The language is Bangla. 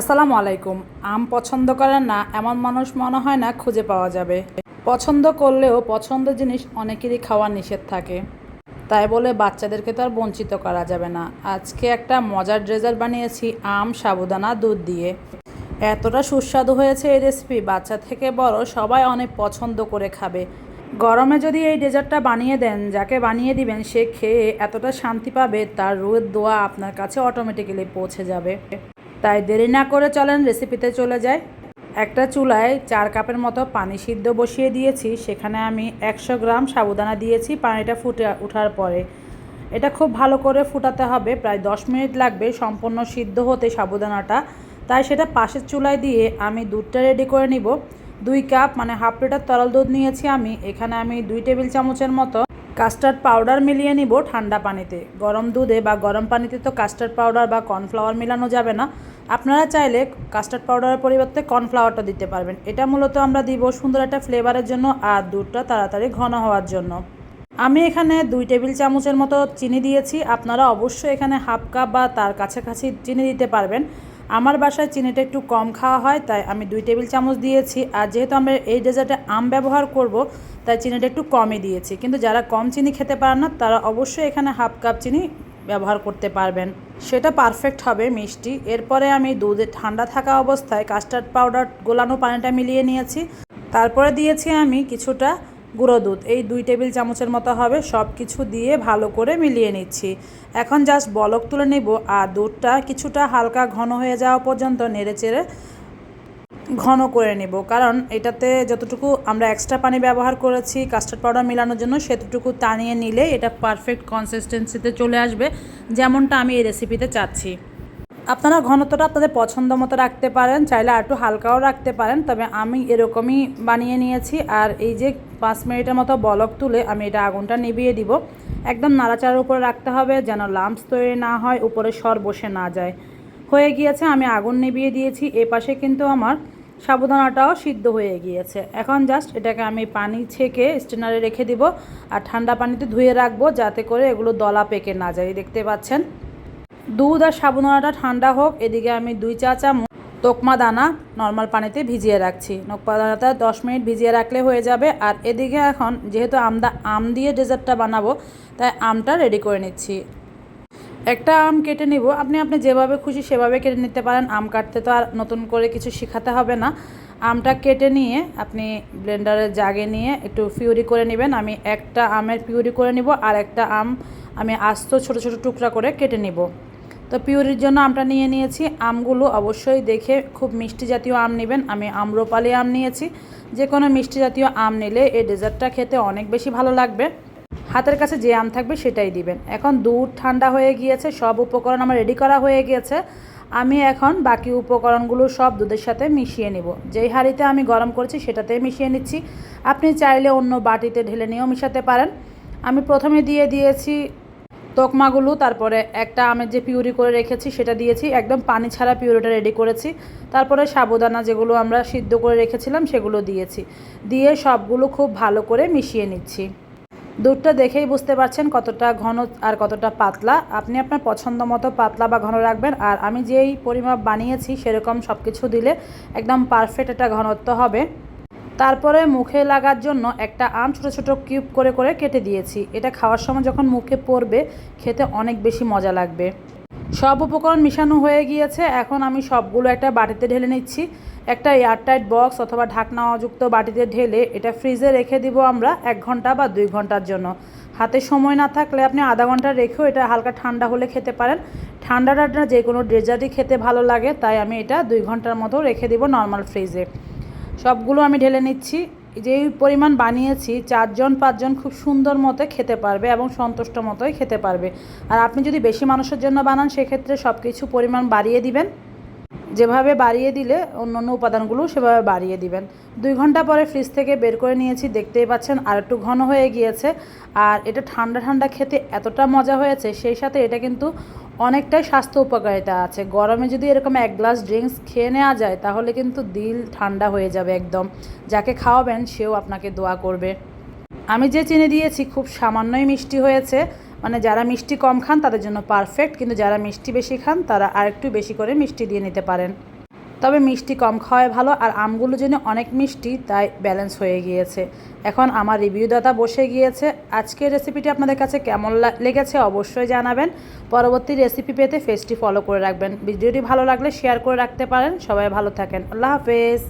আসসালামু আলাইকুম। আম পছন্দ করেন না, এমন মানুষ মনে হয় না খুঁজে পাওয়া যাবে। পছন্দ করলেও পছন্দ জিনিস অনেকেরই খাওয়ার নিষেধ থাকে। তাই বলে বাচ্চাদেরকে তো আর বঞ্চিত করা যাবে না। আজকে একটা মজার ড্রেজার বানিয়েছি, আম, সাবুদানা, দুধ দিয়ে। এতটা সুস্বাদু হয়েছে এই রেসিপি বাচ্চা থেকে বড় সবাই অনেক পছন্দ করে খাবে। গরমে যদি এই ডেজার্টটা বানিয়ে দেন, যাকে বানিয়ে দিবেন, সে খেয়ে এতটা শান্তি পাবে, তার রোদ দোয়া আপনার কাছে অটোমেটিক্যালি পৌঁছে যাবে। তাই দেরি না করে চলেন রেসিপিতে চলে যাই। একটা চুলায় চার কাপের মতো পানি সিদ্ধ বসিয়ে দিয়েছি, সেখানে আমি একশো গ্রাম সাবুদানা দিয়েছি, পানিটা ফুটে ওঠার পরে। এটা খুব ভালো করে ফুটাতে হবে, প্রায় দশ মিনিট লাগবে সম্পূর্ণ সিদ্ধ হতে সাবুদানাটা। তাই সেটা পাশের চুলায় দিয়ে আমি দুধটা রেডি করে নিব। দুই কাপ মানে হাফ লিটার তরল দুধ নিয়েছি আমি, এখানে আমি দুই টেবিল চামচের মতো কাস্টার্ড পাউডার মিলিয়ে নিব ঠান্ডা পানিতে। গরম দুধে বা গরম পানিতে তো কাস্টার্ড পাউডার বা কর্নফ্লাওয়ার মিলানো যাবে না। আপনারা চাইলে কাস্টার্ড পাউডারের পরিবর্তে কর্নফ্লাওয়ারটা দিতে পারবেন। এটা মূলত আমরা দিব সুন্দর একটা ফ্লেভারের জন্য আর দুধটা তাড়াতাড়ি ঘন হওয়ার জন্য। আমি এখানে দুই টেবিল চামচের মতো চিনি দিয়েছি। আপনারা অবশ্যই এখানে হাফ কাপ বা তার কাছাকাছি চিনি দিতে পারবেন। আমার বাসায় চিনিটা একটু কম খাওয়া হয়, তাই আমি দুই টেবিল চামচ দিয়েছি। আর যেহেতু আমরা এই ডেজার্টে আম ব্যবহার করব, তাই চিনিটা একটু কমই দিয়েছি। কিন্তু যারা কম চিনি খেতে পারেন না, তারা অবশ্যই এখানে হাফ কাপ চিনি ব্যবহার করতে পারবেন। সেটা পারফেক্ট হবে, মিষ্টি। এরপরে আমি দুধে ঠান্ডা থাকা অবস্থায় কাস্টার্ড পাউডার গোলানো পানিটা মিলিয়ে নিয়েছি। তারপরে দিয়েছি আমি কিছুটা গুঁড়ো দুধ। এই দুই টেবিল চামচের মতো হবে সব কিছু দিয়ে ভালো করে মিলিয়ে নিচ্ছি। এখন জাস্ট বলক তুলে নেব, আর দুধটা কিছুটা হালকা ঘন হয়ে যাওয়া পর্যন্ত নেড়ে চেড়ে ঘন করে নেব। কারণ এটাতে যতটুকু আমরা এক্সট্রা পানি ব্যবহার করেছি কাস্টার্ড পাউডার মেলানোর জন্য, সেতটুকু টানিয়ে নিলে এটা পারফেক্ট কনসিস্টেন্সিতে চলে আসবে, যেমনটা আমি এই রেসিপিতে চাচ্ছি। আপনারা ঘনত্বটা আপনাদের পছন্দ মতো রাখতে পারেন, চাইলে আর একটু হালকাও রাখতে পারেন, তবে আমি এরকমই বানিয়ে নিয়েছি। আর এই যে পাঁচ মিনিটের মতো বলক তুলে আমি এটা আগুনটা নিভিয়ে দিব। একদম নাড়াচাড়ার উপরে রাখতে হবে, যেন লাম্পস তৈরি না হয়, উপরে সর বসে না যায়। হয়ে গিয়েছে, আমি আগুন নিভিয়ে দিয়েছি। এ পাশে কিন্তু আমার সাবুদানাটাও সিদ্ধ হয়ে গিয়েছে। এখন জাস্ট এটাকে আমি পানি ছেঁকে স্টেনারে রেখে দিব আর ঠান্ডা পানিতে ধুয়ে রাখব যাতে করে এগুলো দলা পেকে না যায়। দেখতে পাচ্ছেন? দুধ আর সাবুদানাটা ঠান্ডা হোক, এদিকে আমি দুই চা চামচ তোকমা দানা নর্মাল পানিতে ভিজিয়ে রাখছি। নোকমা দানাটা দশ মিনিট ভিজিয়ে রাখলে হয়ে যাবে। আর এদিকে এখন যেহেতু আমদা আম দিয়ে ডেজার্টটা বানাবো, তাই আমটা রেডি করে নিচ্ছি। একটা আম কেটে নিব। আপনি আপনি যেভাবে খুশি সেভাবে কেটে নিতে পারেন। আম কাটতে তো আর নতুন করে কিছু শেখাতে হবে না। আমটা কেটে নিয়ে আপনি ব্লেন্ডারের জাগে নিয়ে একটু পিউরি করে নেবেন। আমি একটা আমের পিউরি করে নিব আর একটা আম আমি আস্ত ছোট ছোট টুকরা করে কেটে নিব। তো পিউরির জন্য আমটা নিয়ে নিয়েছি। আমগুলো অবশ্যই দেখে খুব মিষ্টি জাতীয় আম নেবেন। আমি আম্রপালি আম নিয়েছি। যে কোনো মিষ্টি জাতীয় আম নিলে এই ডেজার্টটা খেতে অনেক বেশি ভালো লাগবে। হাতের কাছে যে আম থাকবে সেটাই দিবেন। এখন দুধ ঠান্ডা হয়ে গিয়েছে, সব উপকরণ আমার রেডি করা হয়ে গিয়েছে। আমি এখন বাকি উপকরণগুলো সব দুধের সাথে মিশিয়ে নেব। যেই হাঁড়িতে আমি গরম করেছি সেটাতে মিশিয়ে নিচ্ছি। আপনি চাইলে অন্য বাটিতে ঢেলে নিয়েও মিশাতে পারেন। আমি প্রথমে দিয়ে দিয়েছি তোকমাগুলো, তারপরে একটা আমের যে পিউরি করে রেখেছি সেটা দিয়েছি। একদম পানি ছাড়া পিউরিটা রেডি করেছি। তারপরে সাবুদানা যেগুলো আমরা সিদ্ধ করে রেখেছিলাম সেগুলো দিয়েছি। দিয়ে সবগুলো খুব ভালো করে মিশিয়ে নিচ্ছি। দুধটা দেখেই বুঝতে পারছেন কতটা ঘন আর কতটা পাতলা। আপনি আপনার পছন্দ মতো পাতলা বা ঘন রাখবেন আর আমি যেই পরিমাপ বানিয়েছি সেরকম সব কিছু দিলে একদম পারফেক্ট একটা ঘনত্ব হবে। তারপরে মুখে লাগার জন্য একটা আম ছোটো ছোটো কিউব করে করে কেটে দিয়েছি। এটা খাওয়ার সময় যখন মুখে পড়বে, খেতে অনেক বেশি মজা লাগবে। সব উপকরণ মিশানো হয়ে গিয়েছে। এখন আমি সবগুলো একটা বাটিতে ঢেলে নিচ্ছি। একটা এয়ারটাইট বক্স অথবা ঢাকনাযুক্ত বাটিতে ঢেলে এটা ফ্রিজে রেখে দিব আমরা এক ঘণ্টা বা দুই ঘণ্টার জন্য। হাতে সময় না থাকলে আপনি আধা ঘণ্টা রেখেও এটা হালকা ঠান্ডা হলে খেতে পারেন। ঠান্ডাটা যে কোনো ডেজার্টই খেতে ভালো লাগে, তাই আমি এটা দুই ঘণ্টার মতো রেখে দিব নর্মাল ফ্রিজে। সবগুলো আমি ঢেলে নিচ্ছি। যেই পরিমাণ বানিয়েছি, চারজন, পাঁচজন খুব সুন্দর মতো খেতে পারবে এবং সন্তুষ্ট মতোই খেতে পারবে। আর আপনি যদি বেশি মানুষের জন্য বানান, সেক্ষেত্রে সব কিছু পরিমাণ বাড়িয়ে দিবেন। যেভাবে বাড়িয়ে দিলে অন্য অন্য উপাদানগুলো সেভাবে বাড়িয়ে দিবেন। দুই ঘণ্টা পরে ফ্রিজ থেকে বের করে নিয়েছি, দেখতেই পাচ্ছেন আর একটু ঘন হয়ে গিয়েছে। আর এটা ঠান্ডা ঠান্ডা খেতে এতটা মজা হয়েছে, সেই সাথে এটা কিন্তু অনেকটাই স্বাস্থ্য উপকারিতা আছে। গরমে যদি এরকম এক গ্লাস ড্রিঙ্কস খেয়ে নেওয়া যায়, তাহলে কিন্তু দিল ঠান্ডা হয়ে যাবে একদম। যাকে খাওয়াবেন, সেও আপনাকে দোয়া করবে। আমি যে চিনি দিয়েছি, খুব সামান্যই মিষ্টি হয়েছে। মানে যারা মিষ্টি কম খান, তাদের জন্য পারফেক্ট কিন্তু যারা মিষ্টি বেশি খান, তারা আরেকটু বেশি করে মিষ্টি দিয়ে নিতে পারেন। তবে মিষ্টি কম খাওয়াই ভালো, আর আমগুলো যেন অনেক মিষ্টি, তাই ব্যালেন্স হয়ে গিয়েছে। এখন আমার রিভিউ দাতা বসে গিয়েছে। আজকের রেসিপিটি আপনাদের কাছে কেমন লেগেছে অবশ্যই জানাবেন। পরবর্তী রেসিপি পেতে ফেসটি ফলো করে রাখবেন। ভিডিওটি ভালো লাগলে শেয়ার করে রাখতে পারেন। সবাই ভালো থাকেন। আল্লাহ হাফেজ।